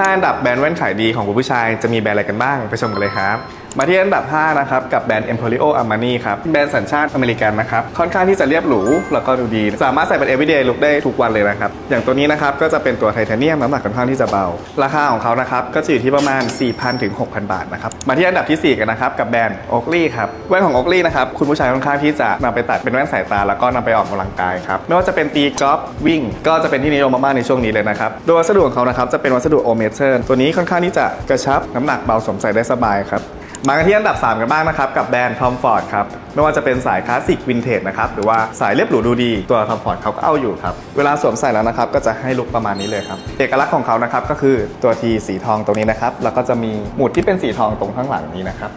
5อันดับแบรนด์แว่นขายดีของคุณผู้ชายจะมีแบรนด์อะไรกันบ้าง ไปชมกันเลยครับมาที่อันดับ 5 นะครับ กับแบรนด์ Emporio Armani ครับ แบรนด์สัญชาติอเมริกันนะครับ ค่อนข้างที่จะเรียบหรู แล้วก็ดูดี สามารถใส่เป็น everyday look ได้ทุกวันเลยนะครับ อย่างตัวนี้นะครับ ก็จะเป็นตัวไทเทเนียมน้ำหนักค่อนข้างที่จะเบา ราคาของเขานะครับ ก็จะอยู่ที่ประมาณ 4,000 ถึง 6,000 บาทนะครับ มาที่อันดับทีสี่4 กันนะครับ กับแบรนด์ Oakley ครับแว่นของ Oakley นะครับ คุณผู้ชายค่อนข้างที่จะนำไปตัดเป็นแว่นสายตา แล้วก็นำไปออกกำลังกายครับ ไม่ว่าจะเป็นตีกอล์ฟวิ่ง ก็จะเป็นที่นิยมมากๆในช่วงนี้เลยนะครับ โดยวัสดุของเขานะครับจะเป็นวัสดุโอเมเทอร์ตัวนี้ค่อนข้างที่จะกระชับน้ำหนักเบาสวมใส่ได้สบายครับ มากันที่อันดับ 3 กันบ้างนะครับ กับแบรนด์ทอมฟอร์ดครับ ไม่ว่าจะเป็นสายคลาสสิกวินเทจนะครับ หรือว่าสายเรียบหรูดูดีตัวทอมฟอร์ดเขาก็เอาอยู่ครับ เวลาสวมใส่แล้วนะครับ ก็จะให้ลุคประมาณนี้เลยครับ เอกลักษณ์ของเขานะครับก็คือตัวทีสีทองตรงนี้นะครับแล้วก็จะมีหมุดที่เป็นสีทองตรงข้างหลังนี้นะครับ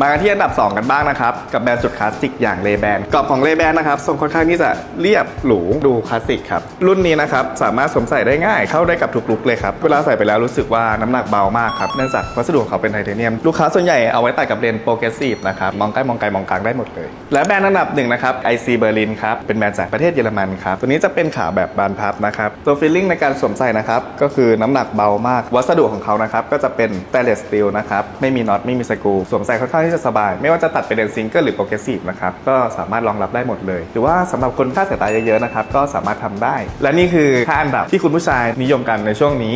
มากันที่อันดับ 2 กันบ้างนะครับ กับแบรนด์สุดคลาสสิกอย่างเลแบนกรอบของเลแบนนะครับทรงค่อนข้างที่จะเรียบหรูดูคลาสสิกครับ รุ่นนี้นะครับสามารถสวมใส่ได้ง่ายเข้าได้กับทุกลุคเลยครับ เวลาใส่ไปแล้วรู้สึกว่าน้ำหนักเบามากครับเนื่องจากวัสดุของเขาเป็นไทเทเนียม ลูกค้าส่วนใหญ่เอาไว้ตัดกับเลนส์โปรเกรสซีฟนะครับมองใกล้มองไกลมองกลางได้หมดเลย และแบรนด์อันดับหนึ่งนะครับ IC Berlin ครับเป็นแบรนด์จากประเทศเยอรมันครับตัวนี้จะเป็นขาแบบบานพับนะครับตัวฟีลลิ่งในการสวมใส่นะครับก็คือน้ำหนักเบามาก วัสดุของเขานะครับก็จะเป็นสเตนเลสสตีลนะครับไม่มีน็อตไม่มีสกรูสวมใส่ค่อนข้างที่จะสบาย ไม่ว่าจะตัดเป็นเลนซิงเกิลหรือโปรเกรสซีฟนะครับก็สามารถรองรับได้หมดเลย หรือว่าสำหรับคนค่าสายตาเยอะๆนะครับก็สามารถทำได้ และนี่คือ5อันดับที่คุณผู้ชายนิยมกันในช่วงนี้